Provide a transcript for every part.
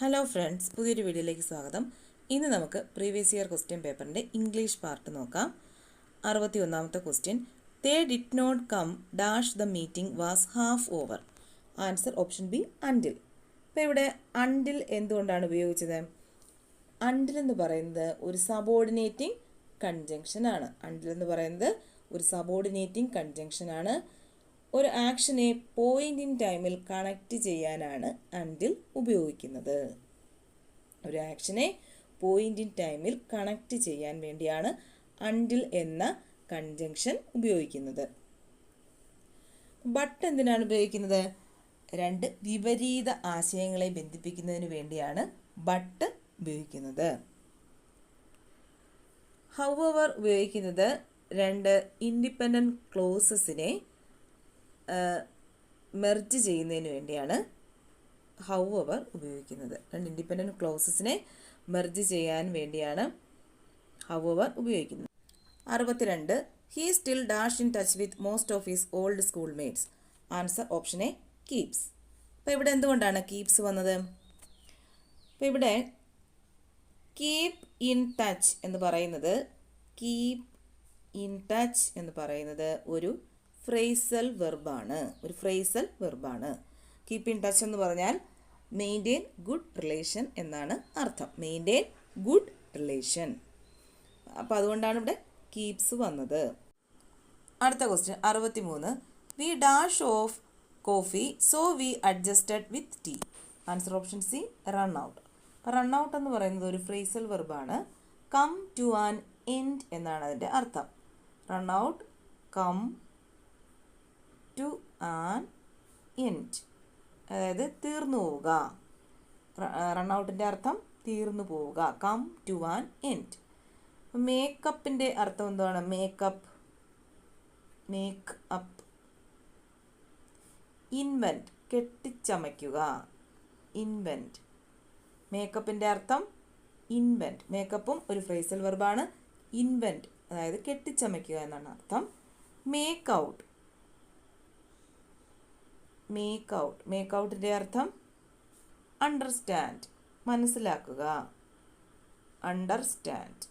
Hello friends പുതിയൊരു വീഡിയോയിലേക്ക് സ്വാഗതം. ഇന്ന് നമുക്ക് പ്രീവിയസ് ഇയർ ക്വസ്റ്റ്യൻ പേപ്പറിന്റെ ഇംഗ്ലീഷ് പാർട്ട് നോക്കാം. അറുപത്തി ഒന്നാമത്തെ question they did not come dash the meeting was half over answer option B until ഇപ്പോൾ ഇവിടെ അണ്ടിൽ എന്തുകൊണ്ടാണ് ഉപയോഗിച്ചത്? അണ്ടിൽ എന്ന് പറയുന്നത് ഒരു സബോർഡിനേറ്റിംഗ് കൺജങ്ഷൻ ആണ്. അണ്ടിൽ എന്ന് പറയുന്നത് ഒരു സബോർഡിനേറ്റിംഗ് കൺജങ്ഷൻ ആണ്. ഒരു ആക്ഷനെ പോയിന്റ് ഇൻ ടൈമിൽ കണക്റ്റ് ചെയ്യാനാണ് അൻഡിൽ ഉപയോഗിക്കുന്നത്. ഒരു ആക്ഷനെ പോയിന്റ് ഇൻ ടൈമിൽ കണക്റ്റ് ചെയ്യാൻ വേണ്ടിയാണ് അൻഡിൽ എന്ന കൺജങ്ഷൻ ഉപയോഗിക്കുന്നത്. ബട്ട് എന്തിനാണ് ഉപയോഗിക്കുന്നത്? രണ്ട് വിപരീത ആശയങ്ങളെ ബന്ധിപ്പിക്കുന്നതിന് വേണ്ടിയാണ് ബട്ട് ഉപയോഗിക്കുന്നത്. ഹൗവർ ഉപയോഗിക്കുന്നത് രണ്ട് ഇൻഡിപെൻഡന്റ് ക്ലോസസിനെ മെർജ് ചെയ്യുന്നതിന് വേണ്ടിയാണ് ഹൗ അവർ ഉപയോഗിക്കുന്നത്. രണ്ട് ഇൻഡിപെൻഡന്റ് ക്ലോസസിനെ മെർജ് ചെയ്യാൻ വേണ്ടിയാണ് ഹൗ അവർ ഉപയോഗിക്കുന്നത്. അറുപത്തിരണ്ട് he still dash in touch with most of his old school mates answer option A keeps അപ്പോൾ ഇവിടെ എന്തുകൊണ്ടാണ് കീപ്സ് വന്നത്? അപ്പോൾ ഇവിടെ കീപ് ഇൻ ടച്ച് എന്ന് പറയുന്നത് കീപ് ഇൻ ടച്ച് എന്ന് പറയുന്നത് ഒരു ഫ്രേസൽ വെർബാണ് ഒരു ഫ്രേസൽ വെർബാണ് കീപ്പ് ഇൻ ടച്ച് എന്ന് പറഞ്ഞാൽ മെയിന്റെയിൻ ഗുഡ് റിലേഷൻ എന്നാണ് അർത്ഥം. മെയിന്റെയിൻ ഗുഡ് റിലേഷൻ അപ്പോൾ അതുകൊണ്ടാണ് ഇവിടെ കീപ്സ് വന്നത്. അടുത്ത ക്വസ്റ്റ്യൻ അറുപത്തി മൂന്ന് we dash of coffee so we adjusted with tea answer option C run out run out എന്ന് പറയുന്നത് ഒരു ഫ്രേസൽ വെർബാണ് കം ടു ആൻ എൻഡ് എന്നാണ് അതിന്റെ അർത്ഥം. Run out come to an end അതായത് തീർന്നു പോവുക. റൺ ഔട്ടിന്റെ അർത്ഥം തീർന്നു പോവുക. കം ടു ആൻ എൻഡ് മേക്കപ്പിന്റെ അർത്ഥം എന്താണ്? മേക്കപ്പ് മേക്ക് അപ്പ് ഇൻവെന്റ് കെട്ടിച്ചമയ്ക്കുക. ഇൻവെന്റ് മേക്കപ്പിന്റെ അർത്ഥം ഇൻവെന്റ് മേക്കപ്പും ഒരു ഫ്രേസൽ വെർബാണ് ഇൻവെന്റ് അതായത് കെട്ടിച്ചമയ്ക്കുക എന്നാണ് അർത്ഥം. Make out make out make ഔട്ടിന്റെ അർത്ഥം അണ്ടർസ്റ്റാൻഡ് മനസ്സിലാക്കുക. അണ്ടർസ്റ്റാൻഡ്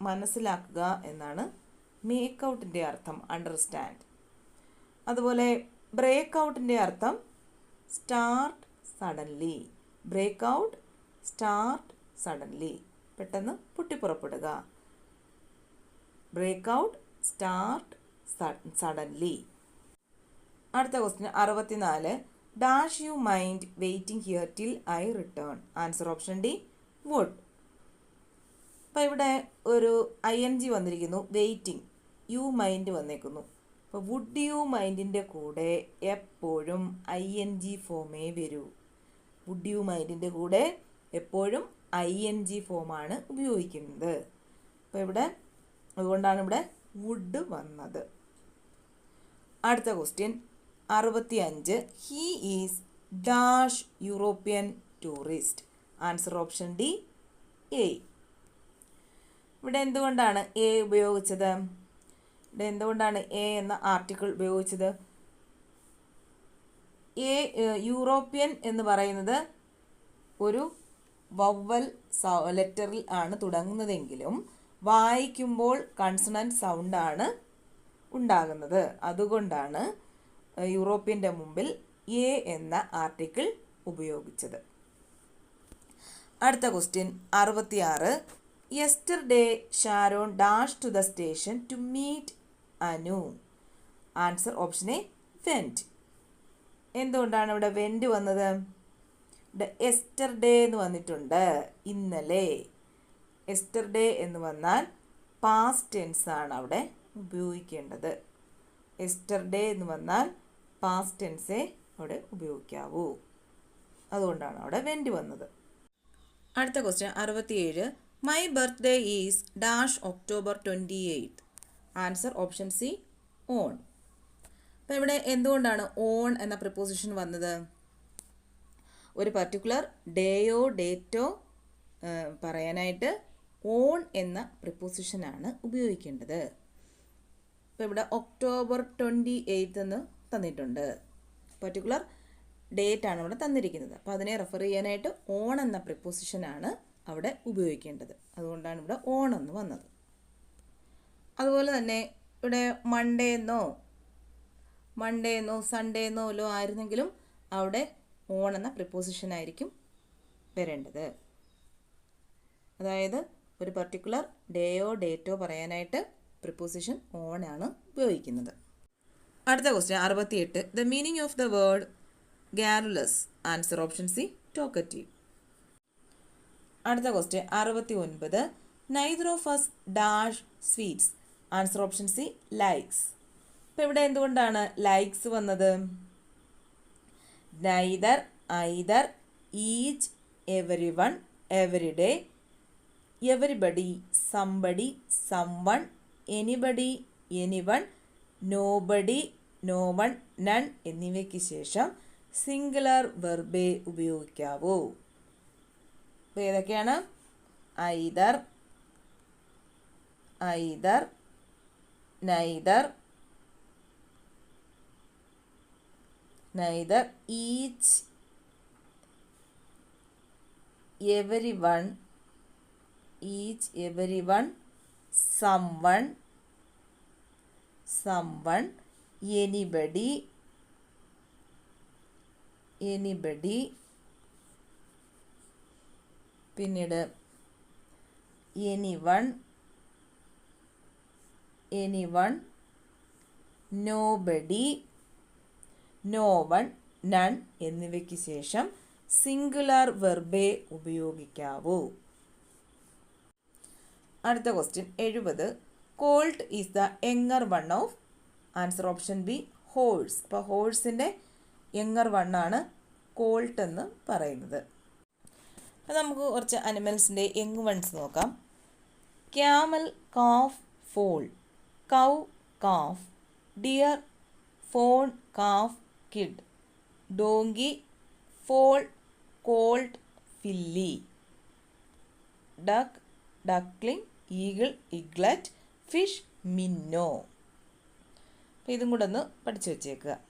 മനസ്സിലാക്കുക എന്നാണ് മേക്ക് ഔട്ടിന്റെ അർത്ഥം അണ്ടർസ്റ്റാൻഡ് അതുപോലെ ബ്രേക്ക് ഔട്ടിന്റെ അർത്ഥം start suddenly break out start suddenly പെട്ടെന്ന് പൊട്ടിപ്പുറപ്പെടുക. ബ്രേക്ക് ഔട്ട് സ്റ്റാർട്ട് സഡൻലി അടുത്ത ക്വസ്റ്റ്യൻ അറുപത്തിനാല്. Dash you mind waiting here till I return answer option D would അപ്പോൾ ഇവിടെ ഒരു ഐ എൻ ജി വന്നിരിക്കുന്നു വെയിറ്റിംഗ് യു മൈൻഡ് വന്നേക്കുന്നു. അപ്പോൾ വുഡ് യു മൈൻഡിന്റെ കൂടെ എപ്പോഴും ഐ എൻ ജി ഫോമേ വരൂ വുഡ് യു മൈൻഡിന്റെ കൂടെ എപ്പോഴും ഐ എൻ ജി ഫോമാണ് ഉപയോഗിക്കുന്നത്. അപ്പോൾ ഇവിടെ അതുകൊണ്ടാണ് ഇവിടെ വുഡ് വന്നത്. അടുത്ത ക്വസ്റ്റ്യൻ അറുപത്തി അഞ്ച് he is dash European tourist answer option D a ഇവിടെ എന്തുകൊണ്ടാണ് എ ഉപയോഗിച്ചത്? ഇവിടെ എന്തുകൊണ്ടാണ് എ എന്ന ആർട്ടിക്കിൾ ഉപയോഗിച്ചത്? എ യൂറോപ്യൻ എന്ന് പറയുന്നത് ഒരു വവ്വൽ ലെറ്ററിൽ ആണ് തുടങ്ങുന്നതെങ്കിലും വായിക്കുമ്പോൾ കൺസണന്റ് സൗണ്ടാണ് ഉണ്ടാകുന്നത്. അതുകൊണ്ടാണ് യൂറോപ്യന്റെ മുമ്പിൽ എ എന്ന ആർട്ടിക്കിൾ ഉപയോഗിച്ചത്. അടുത്ത ക്വസ്റ്റ്യൻ അറുപത്തിയാറ്. Yesterday Sharon dash to the station to meet Anu. Answer option A went എന്തുകൊണ്ടാണ് ഇവിടെ വെന്റ് വന്നത്? ഇവിടെ എസ്റ്റർഡേ എന്ന് വന്നിട്ടുണ്ട്. ഇന്നലെ. എസ്റ്റർഡേ എന്ന് വന്നാൽ പാസ്റ്റ് ടെൻസ് ആണ് അവിടെ ഉപയോഗിക്കേണ്ടത്. എസ്റ്റർഡേ എന്ന് വന്നാൽ പാസ്റ്റ് ടെൻസേ അവിടെ ഉപയോഗിക്കാവൂ. അതുകൊണ്ടാണ് അവിടെ വെന്റ് വന്നത്. അടുത്ത ക്വസ്റ്റ്യൻ അറുപത്തിയേഴ്. My birthday is dash October twenty eighth answer option C on അപ്പോൾ ഇവിടെ എന്തുകൊണ്ടാണ് ഓൺ എന്ന പ്രിപ്പോസിഷൻ വന്നത്? ഒരു പർട്ടിക്കുലർ ഡേയോ ഡേറ്റോ പറയാനായിട്ട് ഓൺ എന്ന പ്രിപ്പോസിഷനാണ് ഉപയോഗിക്കേണ്ടത്. ഇപ്പോൾ ഇവിടെ ഒക്ടോബർ ട്വന്റി എയ്ത്ത് എന്ന് തന്നിട്ടുണ്ട്. പർട്ടിക്കുലർ ഡേറ്റ് ആണ് ഇവിടെ തന്നിരിക്കുന്നത്. അപ്പോൾ അതിനെ റെഫർ ചെയ്യാനായിട്ട് ഓൺ എന്ന പ്രിപ്പോസിഷനാണ് അവിടെ ഉപയോഗിക്കേണ്ടത്. അതുകൊണ്ടാണ് ഇവിടെ ഓൺ എന്ന് വന്നത്. അതുപോലെ തന്നെ ഇവിടെ മൺഡേ എന്നോ മൺഡേ എന്നോ സൺഡേ എന്നോ അല്ലോ ആയിരുന്നെങ്കിലും അവിടെ ഓൺ എന്ന പ്രിപ്പോസിഷൻ ആയിരിക്കും വരേണ്ടത്. അതായത് ഒരു പർട്ടിക്കുലർ ഡേയോ ഡേറ്റോ പറയാനായിട്ട് പ്രിപ്പോസിഷൻ ഓൺ ആണ് ഉപയോഗിക്കുന്നത്. അടുത്ത ക്വസ്റ്റ്യൻ അറുപത്തിയെട്ട്. The meaning of the word garrulous answer option C talkative അടുത്ത ക്വസ്റ്റ്യൻ അറുപത്തി ഒൻപത് neither of us dash sweets answer option C likes ഇപ്പം ഇവിടെ എന്തുകൊണ്ടാണ് ലൈക്സ് വന്നത്? Neither either each every one every day everybody some someone anybody anyone nobody no one none എന്നിവയ്ക്ക് ശേഷം singular വെർബേ ഉപയോഗിക്കാവൂ. അപ്പോൾ ഏതൊക്കെയാണ്? Either either neither neither each every one each every one one someone anybody anybody പിന്നീട് anyone anyone any one nobody no one none എന്നിവയ്ക്ക് ശേഷം singular വെർബേ ഉപയോഗിക്കാവൂ. അടുത്ത ക്വസ്റ്റ്യൻ എഴുപത്. Colt is the younger one of answer option B horse അപ്പോൾ ഹോഴ്സിന്റെ one ആണ് കോൾട്ട് എന്ന് പറയുന്നത്. അപ്പോൾ നമുക്ക് കുറച്ച് അനിമൽസിന്റെ യങ് വൺസ് നോക്കാം. Camel calf foal cow calf deer fawn calf kid donkey foal colt filly duck duckling eagle eaglet fish minnow. അപ്പോൾ ഇതും കൂടെ ഒന്ന് പഠിച്ചു വെച്ചേക്കുക.